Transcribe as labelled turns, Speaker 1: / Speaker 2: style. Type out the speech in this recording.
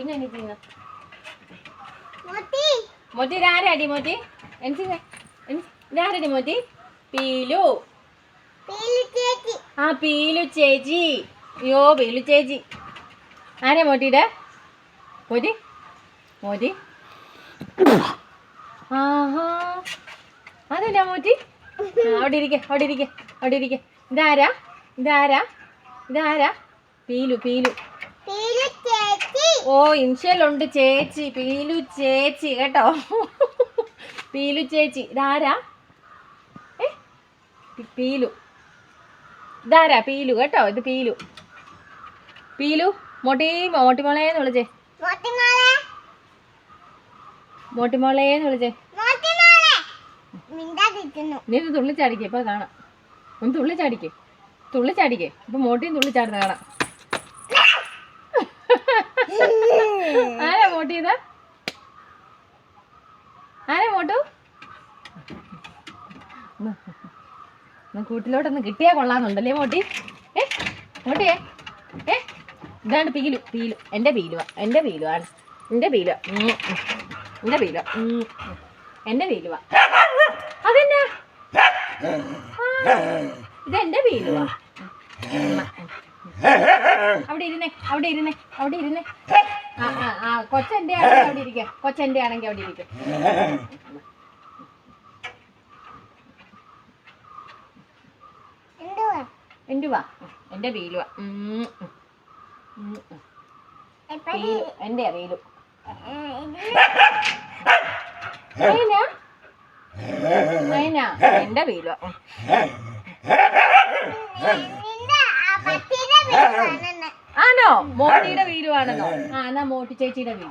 Speaker 1: കുഞ്ഞു എണീറ്റിരുന്നു
Speaker 2: മോട്ടി
Speaker 1: ആരടി മോറ്റി എനിക്ക് ഇതാരടി മോറ്റി പീലു. ആ പീലു ചേച്ചി. അയ്യോ പീലു ചേച്ചി. ആരെ മോട്ടിയുടെ മോതി മോതി ആഹാ. അതെന്നാ മോറ്റി അവിടെ ഇരിക്കെ അവിടെ ഇരിക്കെ അവിടെ ഇരിക്കെ. ഇതാരാ? ഇതാരാ? ഇതാരാ? പീലു പീലു. ഓ ഉണ്ട് ചേച്ചി പീലു ചേച്ചി കേട്ടോ. പീലു ചേച്ചി ഇതാരാ? ഏ പീലു. ഇതാരാ പീലു കേട്ടോ? ഇത് പീലു. പീലു മോട്ടി മോട്ടിമോളേന്ന് വിളിച്ചേ.
Speaker 2: മോട്ടി
Speaker 1: എന്ന് വിളിച്ചേ.
Speaker 2: മോട്ടി മോളെ മിണ്ടാതിരിക്കുന്നു
Speaker 1: നീ തുള്ളിച്ചാടിക്കേ ഇപ്പൊ കാണാം. ഒന്ന് തുള്ളിച്ചാടിക്കേ. തുള്ളിച്ചാടിക്കേ. ഇപ്പൊ മോട്ടിയും തുള്ളിച്ചാടുന്ന കാണാം. ആരാ വോട്ട് ചെയ്ത? ആരാ ഒന്ന് കൂട്ടിലോട്ടൊന്ന് കിട്ടിയാ കൊള്ളാന്നുണ്ടല്ലേ മോട്ടി ഏ മോട്ടിയേ ഏ ഇതാണ് പീലു പീലു. എന്റെ പീലുവാ എന്റെ പീലുവാണ്. എന്റെ പീലുവ. എന്റെ പീലുവാ. എന്റെ പീലുവാ. അതെന്നാ? ഇതെന്റെ പീലുവാ. അവിടെ ഇരുന്നേ അവിടെ ഇരുന്നേ അവിടെ ഇരുന്നേ. ആ ആ ആ കൊച്ചെന്റെ ആണെങ്കിൽ അവിടെ ഇരിക്കാം കൊച്ചെന്റെ ആണെങ്കിൽ അവിടെ ഇരിക്ക.
Speaker 2: എന്തുവാ?
Speaker 1: വാ. ഉം, ഉം.
Speaker 2: എപ്പോ
Speaker 1: എന്റെ
Speaker 2: ഇതിന്
Speaker 1: അയന അയന എന്റെ പീലുവാ ഉം. മോട്ടിയുടെ വീടുവാണെന്നോ? ആ എന്നാ മോട്ടി ചേച്ചിയുടെ വീൽ